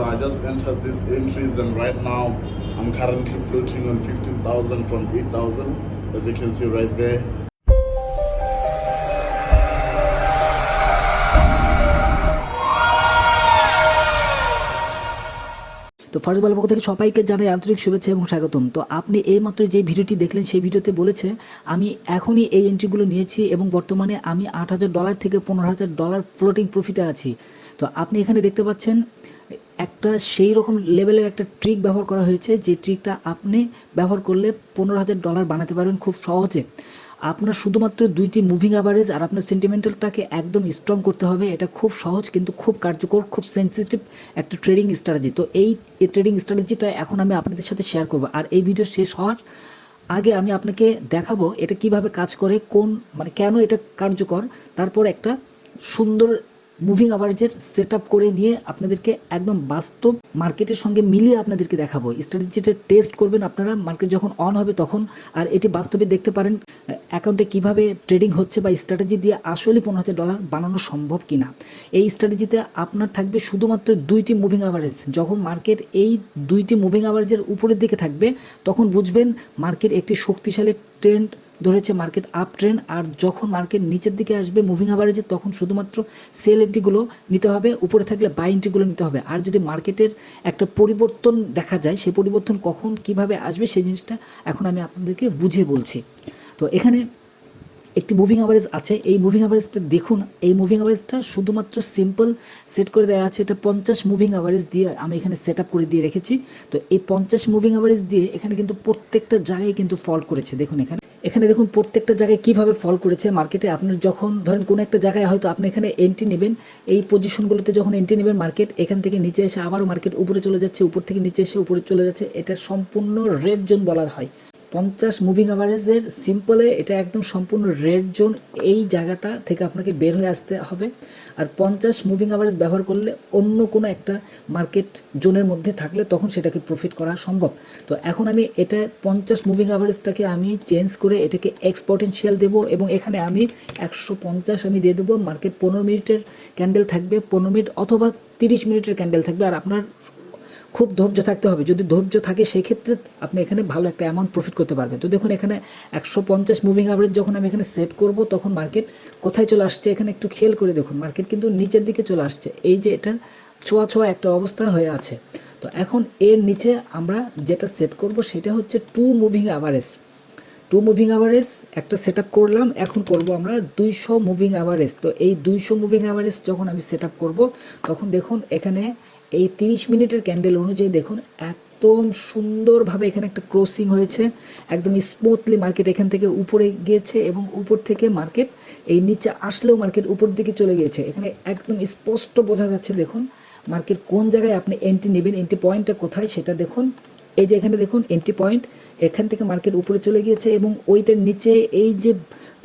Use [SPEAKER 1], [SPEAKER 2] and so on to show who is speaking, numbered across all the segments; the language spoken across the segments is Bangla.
[SPEAKER 1] So I just entered these entries and right now I'm currently floating on 15,000 from 8,000 as you can see right there.
[SPEAKER 2] তো ফার্স্ট পক্ষ থেকে সবাইকে জানাই আন্তরিক শুভেচ্ছা এবং স্বাগতম তো আপনি এইমাত্র যে ভিডিওটি দেখলেন সেই ভিডিওতে বলেছে আমি এখনই এই এন্ট্রিগুলো নিয়েছি এবং বর্তমানে আমি আট হাজার ডলার থেকে পনেরো ডলার ফ্লোটিং প্রফিটে আছি তো আপনি এখানে দেখতে পাচ্ছেন একটা সেই রকম লেভেলের একটা ট্রিক ব্যবহার করা হয়েছে, যে ট্রিকটা আপনি ব্যবহার করলে পনেরো হাজার ডলার বানাতে পারবেন খুব সহজে। আপনার শুধুমাত্র দুইটি মুভিং অ্যাভারেজ আর আপনার সেন্টিমেন্টালটাকে একদম স্ট্রং করতে হবে, এটা খুব সহজ কিন্তু খুব কার্যকর, খুব সেন্সিটিভ একটা ট্রেডিং স্ট্র্যাটেজি তো এই ট্রেডিং স্ট্র্যাটেজিটা এখন আমি আপনাদের সাথে শেয়ার করব। আর এই ভিডিও শেষ হওয়ার আগে আমি আপনাকে দেখাবো এটা কীভাবে কাজ করে, কোন মানে কেন এটা কার্যকর, তারপর একটা সুন্দর মুভিং অ্যাভারেজের সেট আপ করে নিয়ে আপনাদেরকে একদম বাস্তব মার্কেটের সঙ্গে মিলিয়ে আপনাদেরকে দেখাবো। স্ট্র্যাটেজিটা টেস্ট করবেন আপনারা মার্কেট যখন অন হবে তখন, আর এটি বাস্তবে দেখতে পারেন অ্যাকাউন্টে কীভাবে ট্রেডিং হচ্ছে বা স্ট্র্যাটেজি দিয়ে আসলে পনেরো হাজার ডলার বানানো সম্ভব কিনা। এই স্ট্র্যাটেজিতে আপনার থাকবে শুধুমাত্র দুইটি মুভিং অ্যাভারেজ যখন মার্কেট এই দুইটি মুভিং অ্যাভারেজের উপরের দিকে থাকবে, তখন বুঝবেন মার্কেট একটি শক্তিশালী ট্রেন্ড ধরেছে মার্কেট আপ ট্রেন্ড আর যখন মার্কেট নিচের দিকে আসবে মুভিং অ্যাভারেজে তখন শুধুমাত্র সেল এন্ট্রিগুলো নিতে হবে, উপরে থাকলে বাই এন্ট্রিগুলো নিতে হবে। আর যদি মার্কেটের একটা পরিবর্তন দেখা যায়, সেই পরিবর্তন কখন কীভাবে আসবে, সেই জিনিসটা এখন আমি আপনাদেরকে বুঝিয়ে বলছি। তো এখানে একটি মুভিং অ্যাভারেজ আছে। এই মুভিং অ্যাভারেজটা দেখুন, এই মুভিং অ্যাভারেজটা শুধুমাত্র সিম্পল সেট করে দেওয়া আছে। এটা পঞ্চাশ মুভিং অ্যাভারেজ দিয়ে আমি এখানে সেট করে দিয়ে রেখেছি। তো এই পঞ্চাশ মুভিং অ্যাভারেজ দিয়ে এখানে কিন্তু প্রত্যেকটা জায়গায় কিন্তু ফল করেছে। দেখুন এখানে। এখানে দেখুন প্রত্যেকটা জায়গায় কীভাবে ফল করেছে মার্কেটে আপনার যখন ধরেন কোনো একটা জায়গায় হয়তো আপনি এখানে এন্ট্রি নেবেন, এই পজিশনগুলোতে যখন এন্ট্রি নেবেন মার্কেট এখান থেকে নিচে এসে আবারও মার্কেট উপরে চলে যাচ্ছে, উপর থেকে নিচে এসে উপরে চলে যাচ্ছে। এটা সম্পূর্ণ রেড জোন বলা হয়। পঞ্চাশ মুভিং অ্যাভারেজের সিম্পলে এটা একদম সম্পূর্ণ রেড জোন এই জায়গাটা থেকে আপনাকে বের হয়ে আসতে হবে। আর পঞ্চাশ মুভিং অ্যাভারেজ ব্যবহার করলে অন্য কোনো একটা মার্কেট জোনের মধ্যে থাকলে তখন সেটাকে প্রফিট করা সম্ভব। তো এখন আমি এটা পঞ্চাশ মুভিং অ্যাভারেজটাকে আমি চেঞ্জ করে এটাকে এক্সপটেন্সিয়াল দেবো এবং এখানে আমি একশো পঞ্চাশ আমি দিয়ে দেবো। মার্কেট পনেরো মিনিটের ক্যান্ডেল থাকবে, পনেরো মিনিট অথবা তিরিশ মিনিটের ক্যান্ডেল থাকবে। আর আপনার খুব ধৈর্য থাকতে হবে। যদি ধৈর্য থাকে, সেক্ষেত্রে আপনি এখানে ভালো একটা অ্যামাউন্ট প্রফিট করতে পারবেন। তো দেখুন, এখানে একশো পঞ্চাশ মুভিং অ্যাভারেজ যখন আমি এখানে সেট করব, তখন মার্কেট কোথায় চলে আসছে, এখানে একটু খেয়াল করে দেখুন মার্কেট কিন্তু নিচের দিকে চলে আসছে। এই যে এটার ছোঁয়া ছোঁয়া একটা অবস্থা হয়ে আছে। তো এখন এর নিচে আমরা যেটা সেট করব, সেটা হচ্ছে two moving average two moving average একটা সেট করলাম, এখন করব আমরা দুইশো মুভিং অ্যাভারেজ তো এই দুইশো মুভিং অ্যাভারেজ যখন আমি সেট করব, তখন দেখুন, এখানে এই তিরিশ মিনিটের ক্যান্ডেল অনুযায়ী দেখুন, একদম সুন্দরভাবে এখানে একটা ক্রসিং হয়েছে। একদম স্মুথলি মার্কেট এখান থেকে উপরে গিয়েছে এবং উপর থেকে মার্কেট এই নিচে আসলেও মার্কেট উপর দিকে চলে গিয়েছে। এখানে একদম স্পষ্ট বোঝা যাচ্ছে, দেখুন মার্কেট কোন জায়গায় আপনি এন্ট্রি নেবেন এন্ট্রি পয়েন্টটা কোথায় সেটা দেখুন। এই যে এখানে দেখুন এন্ট্রি পয়েন্ট এখান থেকে মার্কেট উপরে চলে গিয়েছে এবং ওইটার নিচে এই যে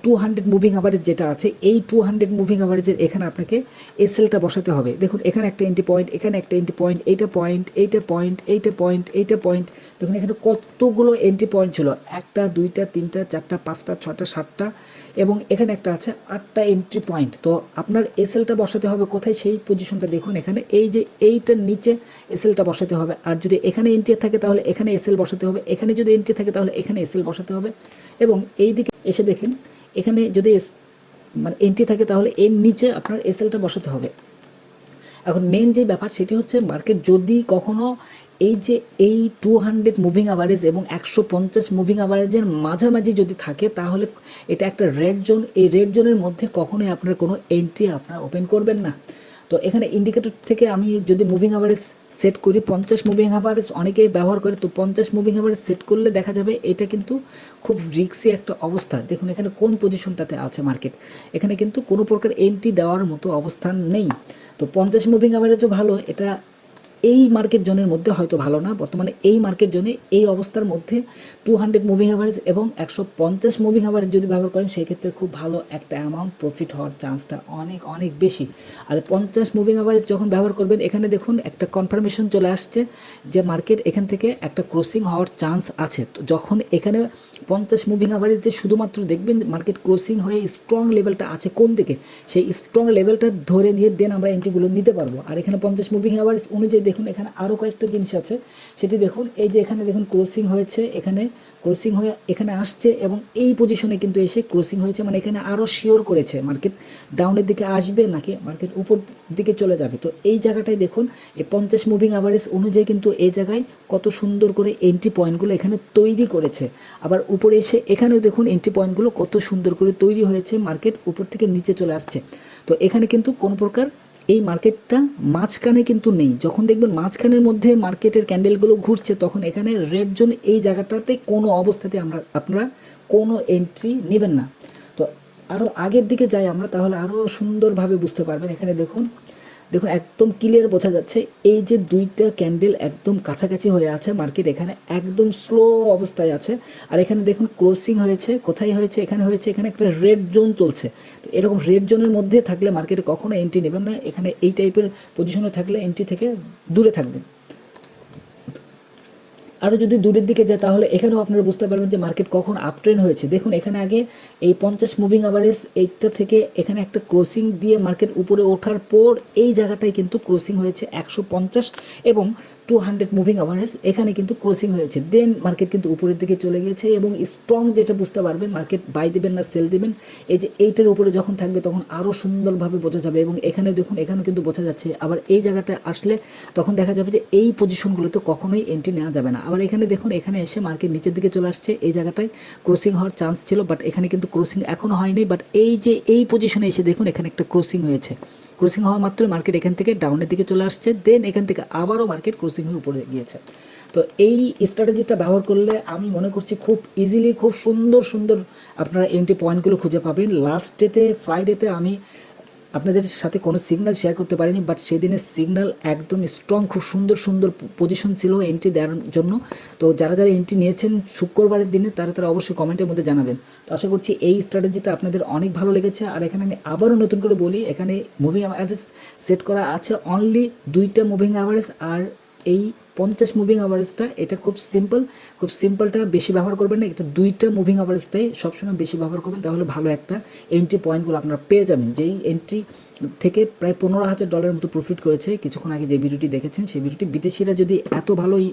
[SPEAKER 2] টু হান্ড্রেড মুভিং অ্যাভারেজ যেটা আছে, এই টু হান্ড্রেড মুভিং অ্যাভারেজের এখানে আপনাকে এসএলটা বসাতে হবে। দেখুন, এখানে একটা এন্ট্রি পয়েন্ট এখানে একটা এন্ট্রি পয়েন্ট এইটা পয়েন্ট এইটা পয়েন্ট এইটা পয়েন্ট এইটা পয়েন্ট দেখুন, এখানে কতগুলো এন্ট্রি পয়েন্ট ছিল? একটা, দুইটা, তিনটা, চারটা, পাঁচটা ছটা সাতটা এবং এখানে একটা আছে আটটা এন্ট্রি পয়েন্ট তো আপনার এসএলটা বসাতে হবে কোথায়? সেই পজিশনটা দেখুন এখানে। এই যে এইটার নিচে এসএলটা বসাতে হবে। আর যদি এখানে এন্ট্রি থাকে তাহলে এখানে এসএল বসাতে হবে। এখানে যদি এন্ট্রি থাকে তাহলে এখানে এসএল বসাতে হবে। এবং এই দিকে এসে দেখেন এখানে যদি মানে এন্ট্রি থাকে তাহলে এর নিচে আপনার এসএলটা বসাতে হবে। এখন মেন যে ব্যাপার সেটি হচ্ছে মার্কেট যদি কখনো এই যে এই টু হান্ড্রেড মুভিং আভারেজ এবং একশো পঞ্চাশ মুভিং আভারেজের মাঝামাঝি যদি থাকে, তাহলে এটা একটা রেড জোন এই রেড জোনের মধ্যে কখনোই আপনার কোনো এন্ট্রি আপনারা ওপেন করবেন না। তো এখানে ইন্ডিকেটর থেকে আমি যদি মুভিং অ্যাভারেজ সেট করি, পঞ্চাশ মুভিং অ্যাভারেজ অনেকেই ব্যবহার করে, তো পঞ্চাশ মুভিং অ্যাভারেজ সেট করলে দেখা যাবে এটা কিন্তু খুব রিক্সি একটা অবস্থা। দেখুন এখানে কোন পজিশনটাতে আছে মার্কেট এখানে কিন্তু কোনো প্রকার এন্ট্রি দেওয়ার মতো অবস্থান নেই। তো পঞ্চাশ মুভিং অ্যাভারেজও ভালো, এটা এই মার্কেট জোনের মধ্যে হয়তো ভালো না। বর্তমানে এই মার্কেট জোনে এই অবস্থার মধ্যে টু হান্ড্রেড মুভিং অ্যাভারেজ এবং একশো পঞ্চাশ মুভিং অ্যাভারেজ যদি ব্যবহার করেন সেই ক্ষেত্রে খুব ভালো একটা অ্যামাউন্ট প্রফিট হওয়ার চান্সটা অনেক অনেক বেশি। আর পঞ্চাশ মুভিং অ্যাভারেজ যখন ব্যবহার করবেন, এখানে দেখুন একটা কনফার্মেশন চলে আসছে যে মার্কেট এখান থেকে একটা ক্রসিং হওয়ার চান্স আছে। তো যখন এখানে পঞ্চাশ মুভিং অ্যাভারেজ দিয়ে শুধুমাত্র দেখবেন মার্কেট ক্রসিং হয়ে স্ট্রং লেভেলটা আছে কোন দিকে, সেই স্ট্রং লেভেলটা ধরে নিয়ে দেন আমরা এন্ট্রিগুলো নিতে পারব। আর এখানে পঞ্চাশ মুভিং অ্যাভারেজ অনুযায়ী দেখুন, এখানে আরও কয়েকটা জিনিস আছে। সেটি দেখুন, এই যে এখানে দেখুন ক্রসিং হয়েছে, এখানে ক্রসিং হয়ে, এখানে আসছে এবং এই পজিশনে কিন্তু এসে ক্রসিং হয়েছে মানে এখানে আরও শিওর করেছে। মার্কেট ডাউনের দিকে আসবে নাকি মার্কেট উপর দিকে চলে যাবে? তো এই জায়গাটায় দেখুন, এই পঞ্চাশ মুভিং অ্যাভারেজ অনুযায়ী কিন্তু এই জায়গায় কত সুন্দর করে এন্ট্রি পয়েন্টগুলো এখানে তৈরি করেছে। আবার উপরে এসে এখানেও দেখুন এন্ট্রি পয়েন্টগুলো কত সুন্দর করে তৈরি হয়েছে মার্কেট উপর থেকে নিচে চলে আসছে। তো এখানে কিন্তু কোনো প্রকার এই মার্কেটটা মাঝখানে কিন্তু নেই। যখন দেখবেন মাঝখানের মধ্যে মার্কেটের ক্যান্ডেলগুলো ঘুরছে, তখন এখানে রেড জোন এই জায়গাটাতে কোনো অবস্থাতে আমরা, আপনারা কোনো এন্ট্রি নেবেন না। তো আরও আগের দিকে যাই আমরা, তাহলে আরও সুন্দরভাবে বুঝতে পারবেন। এখানে দেখুন দেখুন, একদম ক্লিয়ার বোঝা যাচ্ছে, এই যে দুইটা ক্যান্ডেল একদম কাছাকাছি হয়ে আছে মার্কেট এখানে একদম স্লো অবস্থায় আছে। আর এখানে দেখুন ক্রসিং হয়েছে, কোথায় হয়েছে, এখানে হয়েছে, এখানে একটা রেড জোন চলছে। তো এরকম রেড জোনের মধ্যে থাকলে মার্কেটে কখনো এন্ট্রি নেবেন না, এখানে এই টাইপের পজিশনে থাকলে এন্ট্রি থেকে দূরে থাকবেন। আরও যদি দূরের দিকে যায়, তাহলে এখানেও আপনারা বুঝতে পারবেন যে মার্কেট কখন আপ ট্রেন হয়েছে। দেখুন, এখানে আগে এই পঞ্চাশ মুভিং আভারেজ এইটা থেকে এখানে একটা ক্রসিং দিয়ে মার্কেট উপরে ওঠার পর এই জায়গাটায় কিন্তু ক্রসিং হয়েছে একশো পঞ্চাশ এবং টু হান্ড্রেড মুভিং অ্যাভারেজ এখানে কিন্তু ক্রসিং হয়েছে। দেন মার্কেট কিন্তু উপরের দিকে চলে গিয়েছে এবং স্ট্রং যেটা বুঝতে পারবেন মার্কেট বাই দেবেন না সেল দেবেন, এই যে এইটার উপরে যখন থাকবে তখন আরও সুন্দরভাবে বোঝা যাবে এবং এখানে দেখুন এখানে কিন্তু বোঝা যাচ্ছে। আবার এই জায়গাটা আসলে তখন দেখা যাবে যে এই পজিশনগুলোতে কখনোই এন্ট্রি নেওয়া যাবে না। আবার এখানে দেখুন, এখানে এসে মার্কেট নিচের দিকে চলে আসছে। এই জায়গাটায় ক্রসিং হওয়ার চান্স ছিল বাট এখানে কিন্তু ক্রসিং এখনও হয়নি। বাট এই যে এই পজিশনে এসে দেখুন, এখানে একটা ক্রসিং হয়েছে। ক্রসিং হওয়া মাত্র মার্কেট এখান থেকে ডাউনের দিকে চলে আসছে। দেন এখান থেকে আবারও মার্কেট ক্রসিং হয়ে উপরে গিয়েছে। তো এই স্ট্র্যাটেজিটা ব্যবহার করলে আমি মনে করছি খুব ইজিলি খুব সুন্দর সুন্দর আপনারা এন্ট্রি পয়েন্টগুলো খুঁজে পাবেন। লাস্ট ডেতে ফ্রাইডেতে আমি আপনাদের সাথে কোনো সিগন্যাল শেয়ার করতে পারিনি বাট সেদিনের সিগন্যাল একদম স্ট্রং খুব সুন্দর সুন্দর পজিশন ছিল এন্ট্রি দেওয়ার জন্য। তো যারা যারা এন্ট্রি নিয়েছেন শুক্রবারের দিনে, তারা তারা অবশ্যই কমেন্টের মধ্যে জানাবেন। তো আশা করছি এই স্ট্র্যাটেজিটা আপনাদের অনেক ভালো লেগেছে। আর এখানে আমি আবারও নতুন করে বলি, এখানে মুভিং অ্যাভারেজ সেট করা আছে অনলি দুইটা মুভিং অ্যাভারেজ আর এই পঞ্চাশ মুভিং অ্যাভারেজটা এটা খুব সিম্পল খুব সিম্পলটা বেশি ব্যবহার করবেন না। এটা দুইটা মুভিং অ্যাভারেজটাই সবসময় বেশি ব্যবহার করবেন, তাহলে ভালো একটা এন্ট্রি পয়েন্টগুলো আপনারা পেয়ে যাবেন। যেই এন্ট্রি থেকে প্রায় পনেরো হাজার ডলারের মতো প্রফিট করেছে, কিছুক্ষণ আগে যে ভিডিওটি দেখেছেন, সেই ভিডিওটি বিদেশিরা যদি এত ভালোই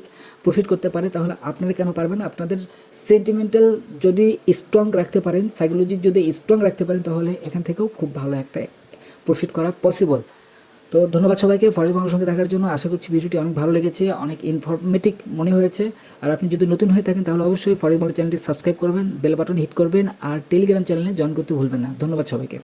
[SPEAKER 2] প্রফিট করতে পারে, তাহলে আপনারা কেন পারবেন আপনাদের সেন্টিমেন্টাল যদি স্ট্রং রাখতে পারেন সাইকোলজি যদি স্ট্রং রাখতে পারেন, তাহলে এখান থেকেও খুব ভালো একটা প্রফিট করা পসিবল তো ধন্যবাদ সবাইকে ফরেস্ট বাংলার সঙ্গে দেখার জন্য। আশা করছি ভিডিওটি অনেক ভালো লেগেছে, অনেক ইনফরমেটিভ মনে হয়েছে। আর আপনি যদি নতুন হয়ে থাকেন তাহলে অবশ্যই ফরেস্ট বাংলা চ্যানেলটি সাবস্ক্রাইব করবেন বেল বাটন হিট করবেন, আর টেলিগ্রাম চ্যানেলে জয়েন করতে ভুলবেন না। ধন্যবাদ সবাইকে।